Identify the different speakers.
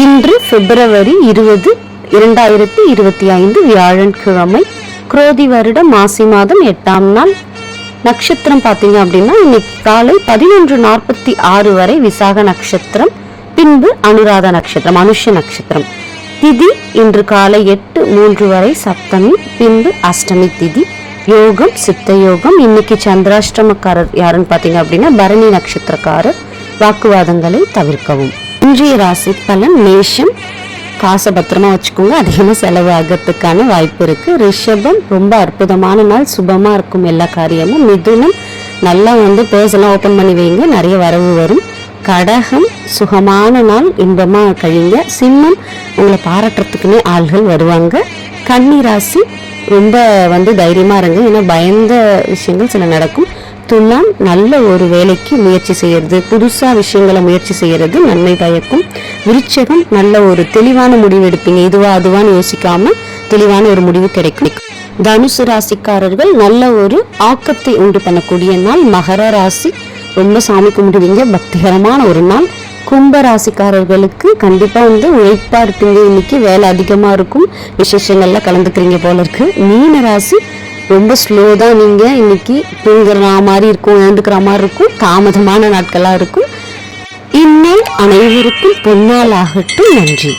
Speaker 1: இன்று பிப்ரவரி இருபது இரண்டாயிரத்தி இருபத்தி ஐந்து வியாழன்கிழமை குரோதி வருடம் மாசி மாதம் எட்டாம் நாள். நட்சத்திரம் பார்த்தீங்க அப்படின்னா இன்னைக்கு காலை பதினொன்று நாற்பத்தி ஆறு வரை விசாக நட்சத்திரம் பின்பு அனுராத நட்சத்திரம் அனுஷ நட்சத்திரம். திதி இன்று காலை எட்டு மூன்று வரை சப்தமி பின்பு அஷ்டமி திதி. யோகம் சித்த யோகம் இன்னைக்கு சந்திராஷ்டமக்காரர் யாருன்னு பார்த்தீங்க அப்படின்னா பரணி நட்சத்திரக்காரர். வாக்குவாதங்களை தவிர்க்கவும். இன்றைய ராசி பலன் மேஷம். காசை பத்திரமா வச்சுக்கோங்க. அதிகமாக செலவு ஆகிறதுக்கான வாய்ப்பு இருக்கு. ரிஷபம் ரொம்ப அற்புதமான நாள். சுபமா இருக்கும் எல்லா காரியமும். மிதுனம் நல்லா வந்து purse ஓப்பன் பண்ணி வைங்க. நிறைய வரவு வரும். கடகம் சுகமான நாள். இன்பமாக கழிங்க. சிம்மம் உங்களை பாராட்டுறதுக்குன்னே ஆள்கள் வருவாங்க. கன்னி ராசி ரொம்ப வந்து தைரியமாக இருங்க. ஏன்னா பயந்த விஷயங்கள் சில நடக்கும். துலாம் நல்ல ஒரு வேலைக்கு முயற்சி செய்யறது புதுசா விஷயங்களை முயற்சி செய்யறது நன்மை பயக்கும் விருச்சகம் நல்ல ஒரு தெளிவான முடிவு எடுப்பீங்க. இதுவா அதுவான்னு யோசிக்காம தெளிவான ஒரு முடிவு கிடைக்கும். தனுசு ராசிக்காரர்கள் நல்ல ஒரு ஆக்கத்தை உண்டு பண்ணக்கூடிய நாள். மகர ராசி ரொம்ப சாமி கும்பிடுவீங்க. பக்திகரமான ஒரு நாள். கும்ப ராசிக்காரர்களுக்கு கண்டிப்பா வந்து உழைப்பாக இருப்பீங்க. இன்னைக்கு வேலை அதிகமா இருக்கும். விசேஷங்கள்லாம் கலந்துக்கிறீங்க போல இருக்கு. மீன ராசி ரொம்ப ஸ்லோ தான் நீங்கள் இன்னைக்கு தூங்குற மாதிரி இருக்கும் எழுந்துக்கிற மாதிரி இருக்கும் தாமதமான நாட்களாக இருக்கும். இந்நாள் அனைவருக்கும் பொன்னாள் ஆகட்டும் நன்றி.